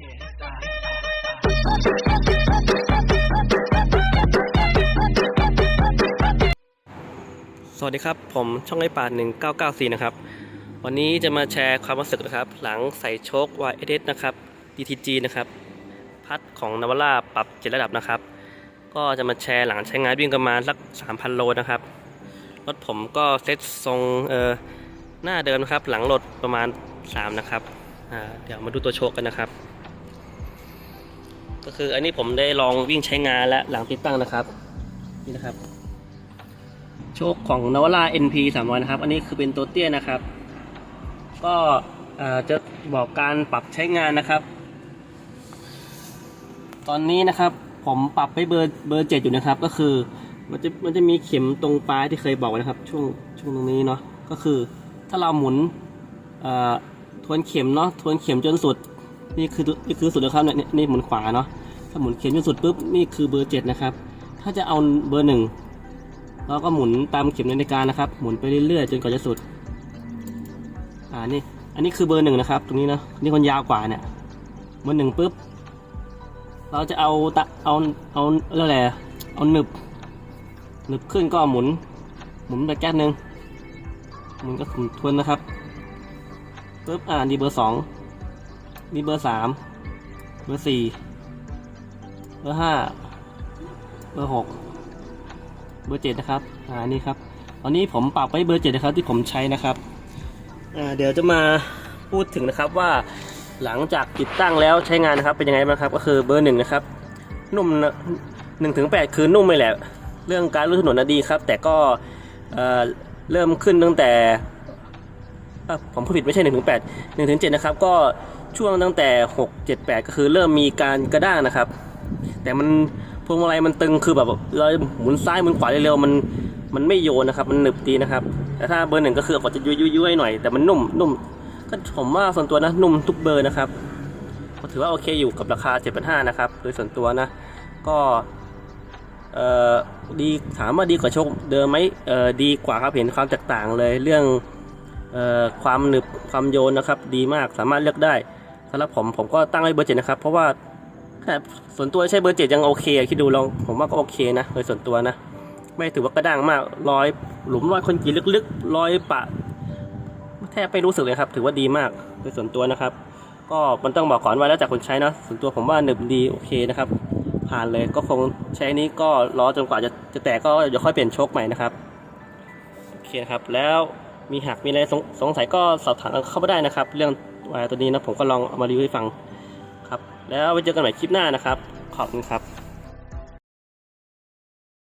สวัสดีครับ ผมช่องไอป่า1994 นะครับ วันนี้จะมาแชร์ความรู้สึกนะครับ หลังใส่โชค YS นะครับ DTG นะครับ พัดของนาวาร่าปรับเจ็ดระดับนะครับ ก็จะมาแชร์หลังใช้งานวิ่งประมาณสัก 3,000 โลนะครับ รถผมก็เซ็ตทรงเออหน้าเดิมนะครับ หลังรถประมาณ 3 นะครับเดี๋ยวมาดูตัวโชคกันนะครับ ก็คืออันนี้ผมได้ลองวิ่งใช้งานและหลังติดตั้งนะครับ นี่นะครับ โชคของนวาร่า NP 300นะครับ อันนี้คือเป็นตัวเตี้ยนะครับ ก็จะบอกการปรับใช้งานนะครับ ตอนนี้นะครับผมปรับไปเบอร์เบอร์เจ็ดอยู่นะครับ ก็คือมันจะมันจะมีเข็มตรงปลายที่เคยบอกนะครับ ช่วงช่วงตรงนี้เนาะก็คือถ้าเราหมุนทวนเข็มเนาะทวนเข็มจนสุด นี่คือนี่คือสุดนะครับเนี่ยนี่หมุนขวาเนาะถ้าหมุนเข็มจนสุดปุ๊บนี่คือเบอร์เจ็ดนะครับ ถ้าจะเอาเบอร์หนึ่งเราก็หมุนตามเข็มนาฬิกานะครับ หมุนไปเรื่อยๆจนกว่าจะสุด อ่านี่อันนี้คือเบอร์หนึ่งนะครับ ตรงนี้นะนี่คนยาวกว่าเนี่ยเบอร์หนึ่งปุ๊บเราจะเอาตะเอาเอาเรื่องอะไรเอาหนึบหนึบขึ้นก็หมุน หมุนไปแก๊สหนึ่งหมุนก็หมุนทวนนะครับปุ๊บอ่านี่เบอร์สอง นี่เบอร์สามเบอร์สี่เบอร์ห้าเบอร์หกเบอร์เจ็ดนะครับอ่านี่ครับตอนนี้ผมปรับไว้เบอร์เจ็ดนะครับที่ผมใช้นะครับอ่าเดี๋ยวจะมาพูดถึงนะครับว่าหลังจากติดตั้งแล้วใช้งานนะครับเป็นยังไงบ้างครับ ก็คือเบอร์หนึ่งนะครับนุ่มหนึ่งถึงแปดคือนุ่มไม่แหละ เรื่องการรู้ถนนนะดีครับ แต่ก็เอ่อเริ่มขึ้นตั้งแต่ ผมพูดผิดไม่ใช่หนึ่งถึงแปดหนึ่งถึงเจ็ดนะครับ ก็ช่วงตั้งแต่หกเจ็ดแปดก็คือเริ่มมีการกระด้างนะครับ แต่มันพวงมาลัยมันตึงคือแบบเราหมุนซ้ายหมุนขวาเร็วๆมันมันไม่โยนนะครับ มันหนึบดีนะครับ แต่ถ้าเบอร์หนึ่งก็คืออาจจะยุ่ยๆหน่อยแต่มันนุ่มนุ่มก็ผมว่าส่วนตัวนะนุ่มทุกเบอร์นะครับก็ถือว่าโอเคอยู่กับราคา 7,500นะครับโดยส่วนตัวนะ ก็เอ่อดีถามว่าดีกว่าโชคเดิมไหมเอ่อดีกว่าครับเห็นความแตกต่างเลยเรื่อง ความหนึบความโยนนะครับ ดีมากสามารถเลือกได้สำหรับผมผมก็ตั้งไว้เบอร์เจ็ดนะครับ เพราะว่าแค่ส่วนตัวใช้เบอร์เจ็ดยังโอเค คิดดูลองผมว่าก็โอเคนะโดยส่วนตัวนะ ไม่ถือว่ากระด้างมากรอยหลุมรอยคนกีลึกๆรอยปะแทบไม่รู้สึกเลยครับ ถือว่าดีมากโดยส่วนตัวนะครับ ก็มันต้องบอกก่อนว่าแล้วจากคนใช้นะส่วนตัวผมว่าหนึบดีโอเคนะครับ ผ่านเลยก็คงใช้นี้ก็รอจนกว่าจะจะแตกก็เดี๋ยวค่อยเปลี่ยนโชคใหม่นะครับโอเคครับแล้ว มีหากมีอะไรสงสงสัยก็สอบถามเข้ามาได้นะครับ เรื่องวายตัวนี้นะผมก็ลองเอามารีวิวให้ฟังครับ แล้วไว้เจอกันใหม่คลิปหน้านะครับ ขอบคุณครับ